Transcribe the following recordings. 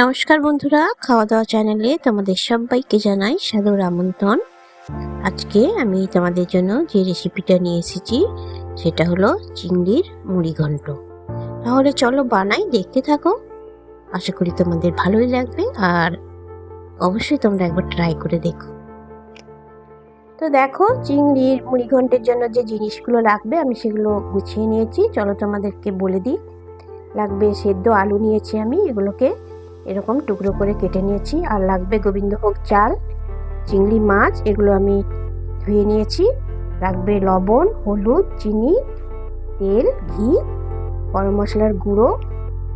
নমস্কার বন্ধুরা খাওয়া দাওয়া চ্যানেলে তোমাদের সবাইকে জানাই সাদর আমন্ত্রণ। আজকে আমি তোমাদের জন্য যে রেসিপিটা নিয়ে এসেছি, সেটা হলো চিংড়ির মুড়ি ঘন্ট। তাহলে চলো বানাই, দেখতে থাকো। আশা করি তোমাদের ভালোই লাগবে, আর অবশ্যই তোমরা একবার ট্রাই করে দেখো। তো দেখো, চিংড়ির মুড়ি ঘন্টের জন্য যে জিনিসগুলো লাগবে, আমি সেগুলো গুছিয়ে নিয়েছি। চলো তোমাদেরকে বলে দিই। লাগবে সেদ্ধ আলু নিয়েছি আমি, এগুলোকে এরকম টুকরো করে কেটে নিয়েছি। আর লাগবে গোবিন্দভোগ চাল, চিংড়ি মাছ, এগুলো আমি ধুয়ে নিয়েছি। লাগবে লবণ, হলুদ, চিনি, তেল, ঘি, গরম মশলার গুঁড়ো,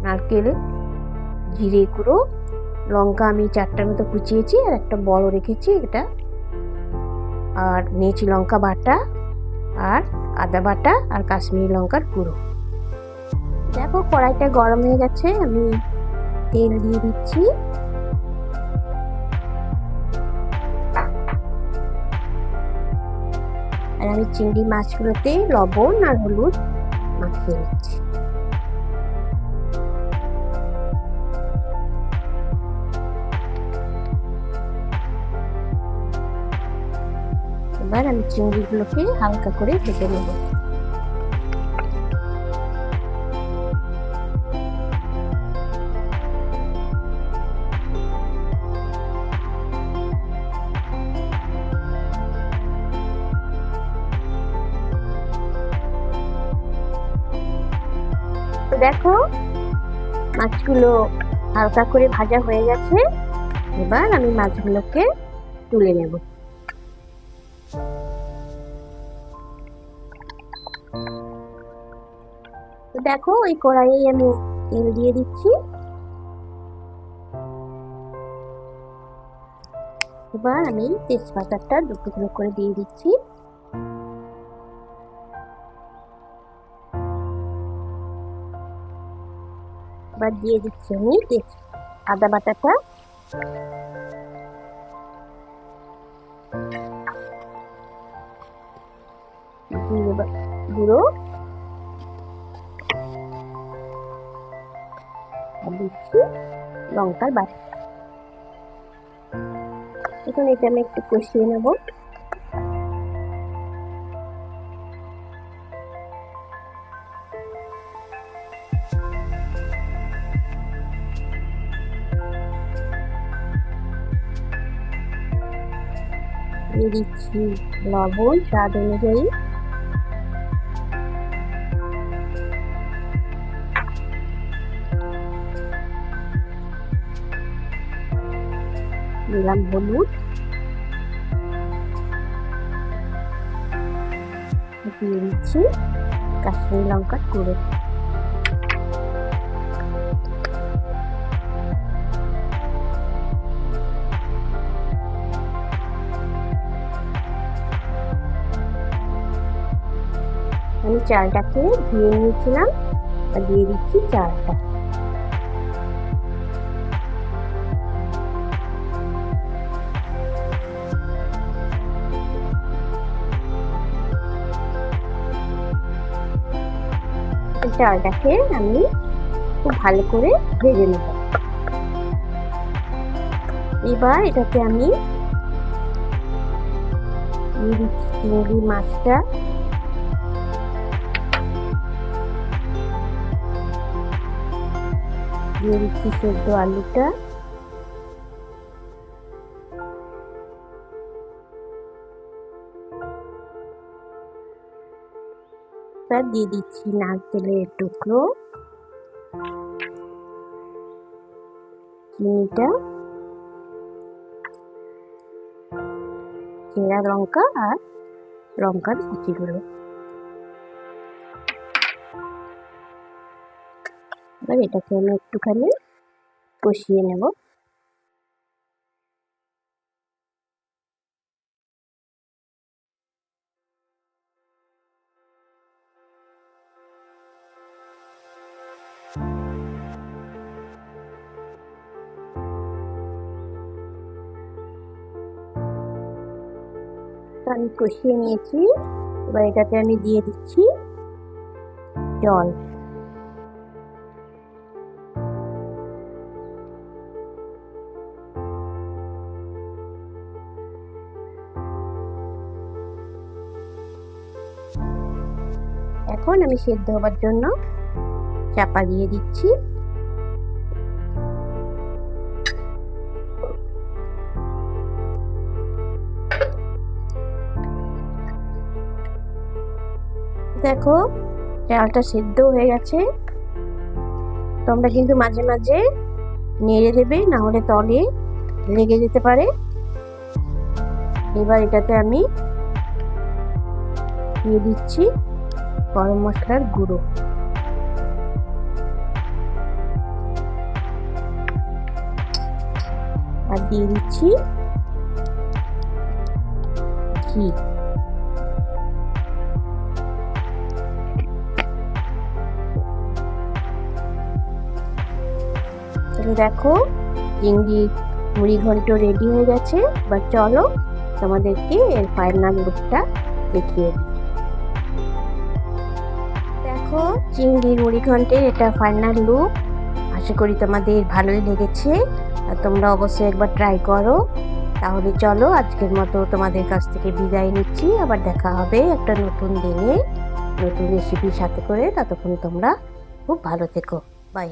নারকেল, জিরে গুঁড়ো, লঙ্কা আমি চারটার মতো কুচিয়েছি আর একটা বড় রেখেছি এটা। আর নিয়েছি লঙ্কা বাটা আর আদা বাটা আর কাশ্মীরি লঙ্কার গুঁড়ো। দেখো কড়াইটা গরম হয়ে গেছে, আমি তেল দিয়ে দিচ্ছি। আর আমি চিংড়ি মাছগুলোতে লবণ আর হলুদ মাখিয়ে নিচ্ছি। এবার আমি চিংড়িগুলোকে হালকা করে ভেজে নেব। দেখো, মাছগুলো হালকা করে ভাজা হয়ে গেছে। এবার আমি মাছগুলোকে তুলে নেব। দেখো, ওই কড়াইয়ে আমি তেল দিয়ে দিচ্ছি। এবার আমি তেজপাতাটা দু টুকরো করে দিয়ে দিচ্ছি। এবার দিয়ে দিচ্ছি আমি আদা বাটাটা। গুঁড়ো। দিচ্ছি লঙ্কার বাটা। এখন এটা আমি একটু কষিয়ে নেব। দিয়ে দিচ্ছি লবণ স্বাদ অনুযায়ী। দিলাম হলুদ। দিয়ে দিচ্ছি কাশ্মীরি লঙ্কার গুঁড়ো। চালটাকে ধুয়ে নিয়েছিলাম আর দিয়ে দিচ্ছি চালটা। চালটাকে আমি খুব ভালো করে ভেজে নেব। এবার এটাকে আমি দিয়ে চিংড়ি মাছটা দিয়ে দিচ্ছি সেদ্ধ আলুটা। দিয়ে দিচ্ছি নারকেলের টুকরো। চিনিটা। চেরা লঙ্কা আর লঙ্কার কুচিগুলো। এবার এটাকে আমি একটুখানি কষিয়ে নেব। আমি কষিয়ে নিয়েছি। এবার এটাতে আমি দিয়ে দিচ্ছি জল। এখন আমি সেদ্ধ হবার জন্য চাপা দিয়ে দিচ্ছি। দেখো, চালটা সেদ্ধ হয়ে গেছে। তোমরা কিন্তু মাঝে মাঝে নেড়ে দেবে, না হলে তলে লেগে যেতে পারে। এবার এটাতে আমি দিয়ে দিচ্ছি। গরম মশলার গুঁড়ো। আর দিয়ে দিচ্ছি ঘি। দেখো, চিংড়ি মুড়ি ঘন্ট রেডি হয়ে গেছে বা চলো তোমাদেরকে এর ফাইনাল লুকটা দেখিয়ে দিই। দেখো মুড়ি ঘন্টের এটা ফাইনাল লুক আশা করি তোমাদের ভালোই লেগেছে। আর তোমরা অবশ্যই একবার ট্রাই করো। তাহলে চলো, আজকের মতো তোমাদের কাছ থেকে বিদায় নিচ্ছি। আবার দেখা হবে একটা নতুন দিনে, নতুন রেসিপির সাথে করে। ততক্ষণ তোমরা খুব ভালো থেকো। বাই